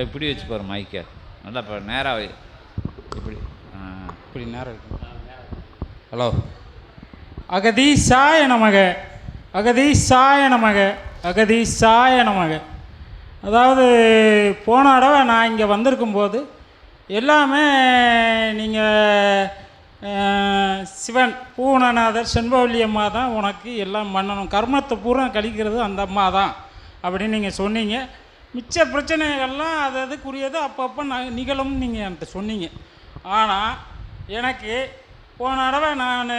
இப்படி வச்சு பாரு மைக்கை நல்லா இப்போ நேராக இப்படி. இப்படி நேரம் ஹலோ. அகதீசாய நமக. அகதீசாய நமக. அகதீசாய நமக. அதாவது போன தடவை நான் இங்கே வந்திருக்கும்போது எல்லாமே நீங்கள் சிவன் பூவனநாதர் செண்பவல்லி அம்மா தான் உனக்கு எல்லாம் பண்ணணும். கர்மத்தை பூரா கழிக்கிறது அந்த அம்மா தான் அப்படின்னு நீங்கள் சொன்னீங்க. மிச்ச பிரச்சனைகள்லாம் அது அதுக்குரியது அப்பப்போ ந நிகழும்னு நீங்கள் என்கிட்ட சொன்னீங்க. ஆனால் எனக்கு போன தடவை நான்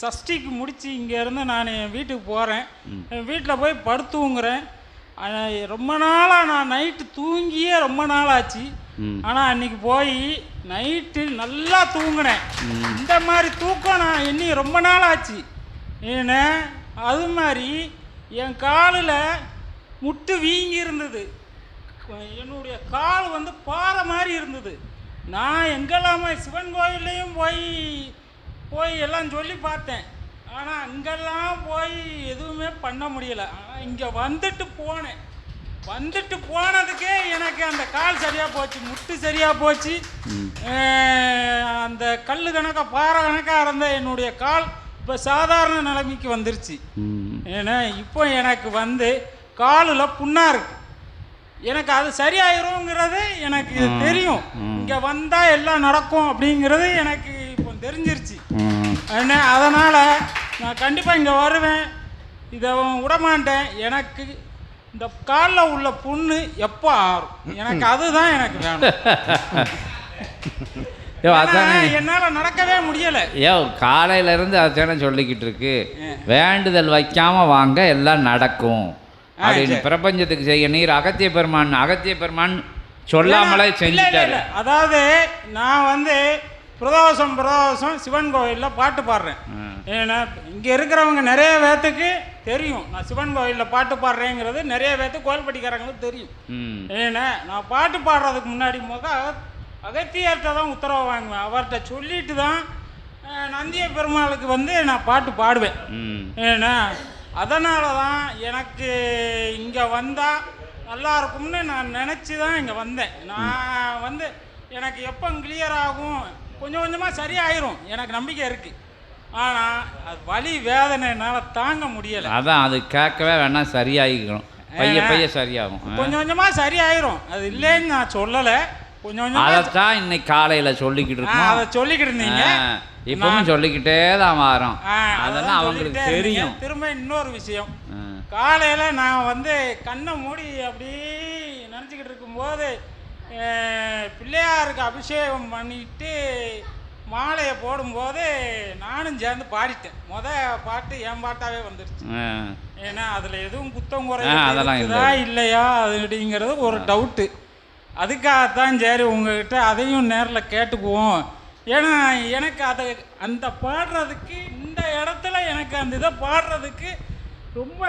சஷ்டிக்கு முடித்து இங்கேருந்து நான் என் வீட்டுக்கு போகிறேன் என் வீட்டில் போய் படுத்துங்கிறேன். ரொம்ப நாளாக நான் நைட்டு தூங்கியே ரொம்ப நாள் ஆச்சு ம். ஆனால் அன்னைக்கு போய் நைட்டு நல்லா தூங்கினேன். இந்த மாதிரி தூக்கம் நான் எண்ணி ரொம்ப நாள் ஆச்சு ஏன்னா அது மாதிரி என் காலில் முட்டு வீங்கி இருந்தது. என்னுடைய கால் வந்து பாறை மாதிரி இருந்தது. நான் எங்கெல்லாமே சிவன் கோயில்லையும் போய் போய் எல்லாம் சொல்லி பார்த்தேன். ஆனால் அங்கெல்லாம் போய் எதுவுமே பண்ண முடியல. ஆனால் இங்கே வந்துட்டு போனேன். வந்துட்டு போனதுக்கே எனக்கு அந்த கால் சரியாக போச்சு முட்டு சரியாக போச்சு. அந்த கல் கணக்கா பாறை கணக்காக இருந்த என்னுடைய கால் இப்போ சாதாரண நிலைமைக்கு வந்துருச்சு. ஏன்னா இப்போ எனக்கு வந்து காலில் புண்ணாக இருக்கு. எனக்கு அது சரியாயிருங்கிறது எனக்கு தெரியும். இங்கே வந்தால் எல்லாம் நடக்கும் அப்படிங்கிறது எனக்கு இப்போ தெரிஞ்சிருச்சு. என்ன அதனால் நான் கண்டிப்பாக இங்கே வருவேன். இதை விடமாட்டேன் எனக்கு இந்த காலில் உள்ள புண்ணு எப்போ ஆறும்? எனக்கு அதுதான் எனக்கு வேணும். என்னால நடக்கவே முடியல. யோ காலையில இருந்து அதானே சொல்லிக்கிட்டு இருக்கு. வேண்டுதல் வைக்காம வாங்க எல்லாம் நடக்கும். அப்படின்னு பிரபஞ்சத்துக்கு செய்ய நீர் அகத்திய பெருமான் அகத்திய பெருமான் சொல்லாமலே செஞ்சுட்டாரு. அதாவது நான் வந்து பிரதோஷம் பிரதோஷம் சிவன் கோயிலில் பாட்டு பாடுறேன். ஏன்னா இங்கே இருக்கிறவங்க நிறைய பேர்த்துக்கு தெரியும். நான் சிவன் கோயிலில் பாட்டு பாடுறேங்கிறது நிறைய பேர்த்துக்கு கோயில்பட்டிக்காரங்களுக்கு தெரியும். ஏன்னா நான் பாட்டு பாடுறதுக்கு முன்னாடி முத அக- அகத்தியர்கிட்ட தான் உத்தரவு வாங்குவேன். அவர்கிட்ட சொல்லிட்டு தான் நந்திய பெருமாளுக்கு வந்து நான் பாட்டு பாடுவேன். ஏன்னா அதனால தான் எனக்கு இங்கே வந்தால் நல்லா இருக்கும்னு நான் நினச்சி தான் இங்கே வந்தேன். நான் வந்து எனக்கு எப்போ கிளியர் ஆகும் கொஞ்சம் கொஞ்சமாக சரியாயிரும். எனக்கு நம்பிக்கை இருக்குது ஆனால் அது வலி வேதனை என்னால் தாங்க முடியலை. அதான் அது கேட்கவே வேணா சரியாகிக்கணும் பைய பைய சரியாகும். கொஞ்சம் கொஞ்சமாக சரியாயிரும். அது இல்லைன்னு நான் சொல்லலை. அதைத்தான் இன்னைக்கு காலையில சொல்லிக்கிட்டு இருக்கோம். அதை சொல்லிக்கிட்டு இருந்தீங்க இப்பவும் சொல்லிக்கிட்டே தான் வரோம். ஆ, அதெல்லாம் அவங்களுக்கு. தெரியும். திரும்ப இன்னொரு விஷயம். காலையில் நான் வந்து கண்ணை மூடி அப்படி நினச்சிக்கிட்டு இருக்கும்போது பிள்ளையாருக்கு அபிஷேகம் பண்ணிட்டு மாலையை போடும்போது நானும் சேர்ந்து பாடிட்டேன். முத பாட்டு என் பாட்டாவே வந்துருச்சு. ஆ. ஏன்னா அதில் எதுவும் குத்தம் குறை அதெல்லாம் இல்லையா அப்படிங்கிறது ஒரு டவுட்டு அதுக்காகத்தான் சரி உங்ககிட்ட அதையும் நேரில் கேட்டுக்குவோம். ஏன்னா எனக்கு அதை அந்த பாடுறதுக்கு இந்த இடத்துல எனக்கு அந்த இதை பாடுறதுக்கு ரொம்ப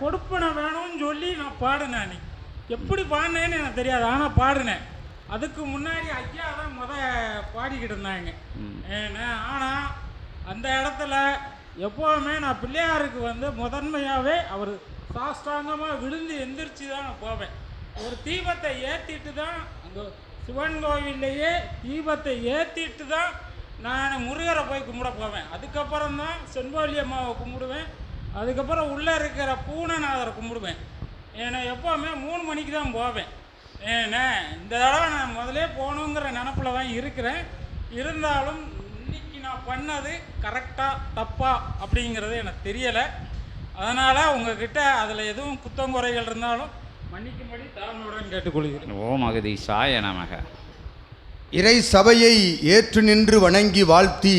கொடுப்பனை வேணும்னு சொல்லி நான் பாடினேன் அன்னைக்கு எப்படி பாடினேன்னு எனக்கு தெரியாது ஆனால் பாடினேன். அதுக்கு முன்னாடி ஐயா தான் முத பாடிக்கிட்டு இருந்தாங்க. ஏன்னா ஆனால் அந்த இடத்துல எப்போவுமே நான் பிள்ளையாருக்கு வந்து முதன்மையாகவே அவர் சாஷ்டாங்கமாக விழுந்து எந்திரிச்சு தான் நான் போவேன். ஒரு தீபத்தை ஏற்றிட்டு தான் அந்த சிவன் கோவில்லையே தீபத்தை ஏற்றிட்டு தான் நான் முருகரை போய் கும்பிட போவேன். அதுக்கப்புறம் தான் செண்போலி அம்மாவை கும்பிடுவேன். அதுக்கப்புறம் உள்ளே இருக்கிற பூனநாதரை கும்பிடுவேன். ஏன்னா எப்போவுமே மூணு மணிக்கு தான் போவேன். ஏன்னா இந்த தடவை நான் முதலே போகணுங்கிற நினப்பில் தான் இருக்கிறேன். இருந்தாலும் இன்னைக்கு நான் பண்ணது கரெக்டாக தப்பா அப்படிங்கிறது எனக்கு தெரியலை. அதனால் உங்ககிட்ட அதில் எதுவும் குத்தங்குறைகள் இருந்தாலும் மன்னிக்கும்படி தாழ்மையுடன் கேட்டுக்கொள்கிறேன். ஓம் அகதீஷாய நமக. இறை சபையை ஏற்று நின்று வணங்கி வாழ்த்தி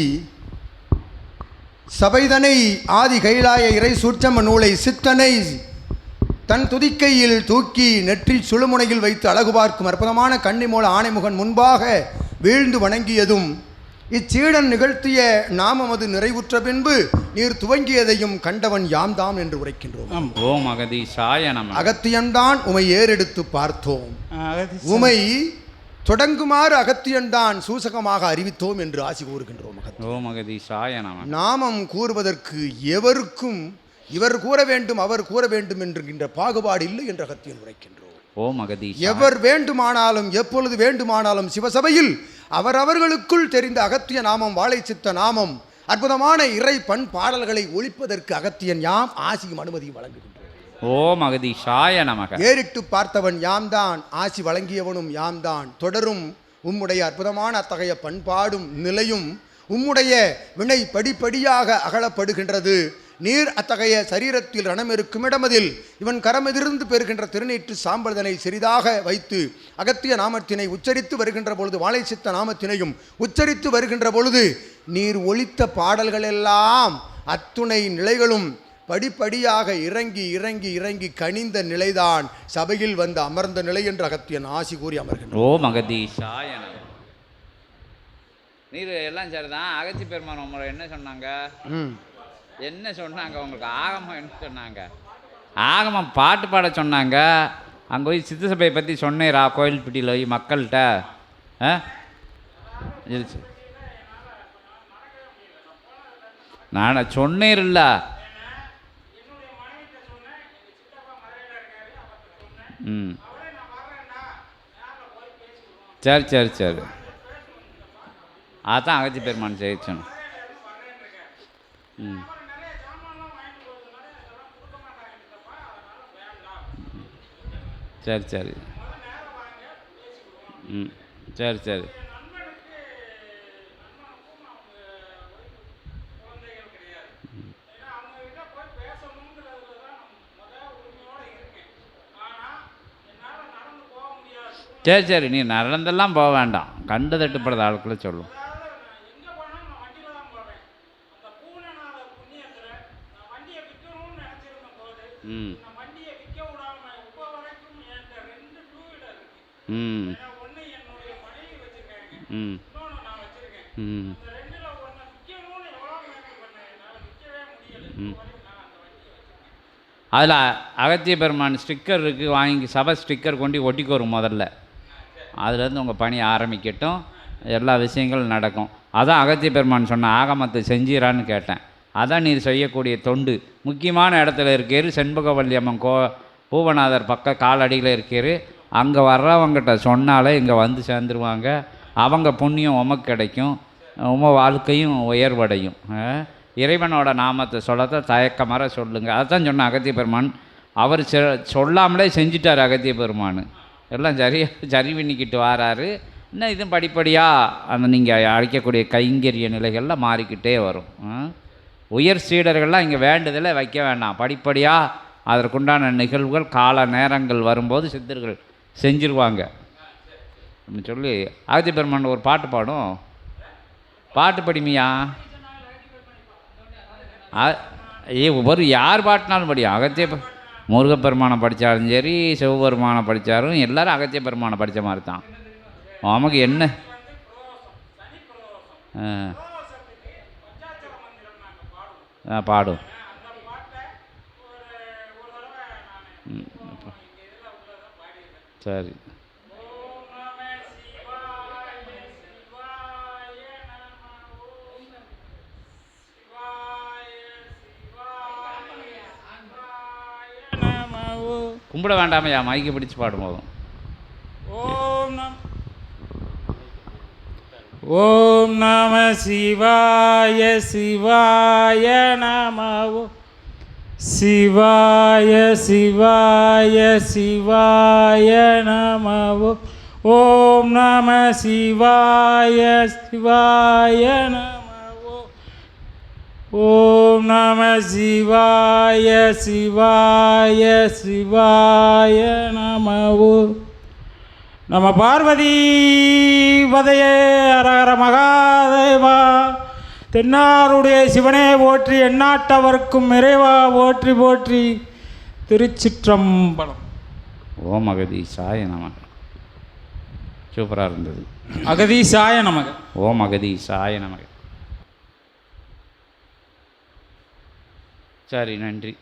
சபைதனை ஆதி கைலாய இறை சூட்சம நூலை சித்தனை தன் துதிக்கையில் தூக்கி நெற்றி சுழுமுனையில் வைத்து அழகு பார்க்கும் அற்புதமான கன்னிமூல ஆணைமுகன் முன்பாக வீழ்ந்து வணங்கியதும் இச்சீடன் நிகழ்த்திய நாமமது நிறைவுற்ற பின்பு நீர் துவங்கியதையும் கண்டவன் யாம்தாம் என்று உரைக்கின்றோம். ஓம் நமக அகத்தியன்தான் உமை ஏறெடுத்து பார்த்தோம். உமை தொடங்குமாறு அகத்தியன்தான் சூசகமாக அறிவித்தோம் என்று ஆசி கூறுகின்றோம். ஓம் நமக நாமம் கூறுவதற்கு எவருக்கும் இவர் கூற வேண்டும் அவர் கூற வேண்டும் என்கின்ற பாகுபாடு இல்லை என்று அகத்தியன் உரைக்கின்றோம். ஓம் அகதீஷாய எவர் வேண்டுமானாலும் எப்பொழுது வேண்டுமானாலும் சிவசபையில் அவரவர்களுக்குள் தெரிந்த அகத்திய நாமம் வாழை சித்த நாமம் அற்புதமான இறை பண் பாடல்களை ஒழிப்பதற்கு அகத்தியன் யாம் ஆசியும் அனுமதியும் வழங்குகின்றோம் ஓம் அகதீஷாய நமக. ஏறிட்டு பார்த்தவன் யாம்தான் ஆசி வழங்கியவனும் யாம்தான் தொடரும் உம்முடைய அற்புதமான அத்தகைய பண்பாடும் நிலையும் உம்முடைய வினை படிப்படியாக அகலப்படுகின்றது. நீர் அத்தகைய சரீரத்தில் ரணம் இருக்கும் இடமதில் இவன் கரமெதிர்ந்து பெறுகின்ற திருநீற்று சாம்பல்தனை சிறிதாக வைத்து அகத்திய நாமத்தினை உச்சரித்து வருகின்ற பொழுது வாழை சித்த நாமத்தினையும் உச்சரித்து வருகின்ற பொழுது நீர் ஒலித்த பாடல்களெல்லாம் அத்துணை நிலைகளும் படிப்படியாக இறங்கி இறங்கி இறங்கி கனிந்த நிலைதான் சபையில் வந்து அமர்ந்த நிலை என்று அகத்தியன் ஆசி கூறி அமர்கின்றான். ஓம் அகதீஷாய நமக. நீர் எல்லாம் சரிதான். அகத்தி பெருமான் உங்களை என்ன சொன்னாங்க? ம். என்ன சொன்னாங்க? உங்களுக்கு ஆகமம் என்ன சொன்னாங்க? ஆகமம் பாட்டு பாட சொன்னாங்க. அங்கே போய் சித்த சபையை பற்றி சொன்னேரா கோயில்பட்டியில் போய் மக்கள்கிட்ட. ஆ? நான் நான் இல்லை. ம். சரி சரி சரி. அதான் அகத்தி பெருமான் ஜெயிச்சணும் ம். சரி சரி. ம் சரி சரி. சரி சரி. நீ நடந்தெல்லாம் போக வேண்டாம். கண்டு தட்டுப்படுற ஆட்களை சொல்லும். ம். ம். ம். ம். அதில் அகத்திய பெருமான் ஸ்டிக்கர் இருக்குது வாங்கி சபை ஸ்டிக்கர் கொண்டு ஒட்டிக்கு வரும் முதல்ல. அதுலேருந்து உங்கள் பணி ஆரம்பிக்கட்டும். எல்லா விஷயங்களும் நடக்கும். அதான் அகத்திய பெருமான் சொன்ன ஆகமத்தை செஞ்சீரான்னு கேட்டேன். அதான் நீர் செய்யக்கூடிய தொண்டு. முக்கியமான இடத்துல இருக்கேரு செண்பகவல்லி அம்மன் கோ பூவநாதர் பக்க காலடியில் இருக்கேரு அங்கே வர்றவங்கிட்ட சொன்னாலே இங்கே வந்து சேர்ந்துருவாங்க. அவங்க புண்ணியம் உமக்கு கிடைக்கும். உம வாழ்க்கையும் உயர்வடையும். இறைவனோட நாமத்தை சொல்லத்தான் தயக்கமர சொல்லுங்கள் அதைத்தான் சொன்ன அகத்திய பெருமான். அவர் செ- சொல்லாமலே செஞ்சிட்டார் அகத்திய பெருமான். எல்லாம் சரி சரி பண்ணிக்கிட்டு வாராரு. இன்னும் இதுவும் படிப்படியாக அந்த நீங்கள் அழைக்கக்கூடிய கைங்கரிய நிலைகள்லாம் மாறிக்கிட்டே வரும். உயர் சீடர்கள்லாம் இங்கே வேண்டுதலை வைக்க வேண்டாம் படிப்படியாக அதற்குண்டான நிகழ்வுகள் கால நேரங்கள் வரும்போது சித்தர்கள் செஞ்சிருவாங்க. அப்படின்னு சொல்லி ஆதி பெருமான் ஒரு பாட்டு பாடும். பாட்டு படிமியா? ஏ ஒரு யார் பாட்டினாலும் படியும். அகத்திய முருகப்பெருமானை படித்தாலும் சரி சிவபெருமானை படித்தாலும் எல்லோரும் அகத்திய பெருமானை படித்த மாதிரி தான். நமக்கு என்ன? ஆ. பாடும். ம், சரி. கும்பிட வேண்டாமையா? மைக்கு பிடிச்சு பாடும் போதும். ஓம் நம் ஓம் நம சிவாய சிவாய நமோ சிவாய சிவாய சிவாய நம ஓம் நம சிவாய சிவாய நம ஓம் நம சிவாய சிவாய சிவாய நம நம பார்வதி பதையே அரகர மகாதேவா. தென்னாருடைய சிவனே போற்றி எந்நாட்டவர்க்கும் இறைவா போற்றி போற்றி திருச்சிற்றம்பலம். ஓம் அகதீஷாய நம சூப்பராக இருந்தது. அகதீசாய நமக. ஓம் அகதீஷாய நமக. சரி நன்றி.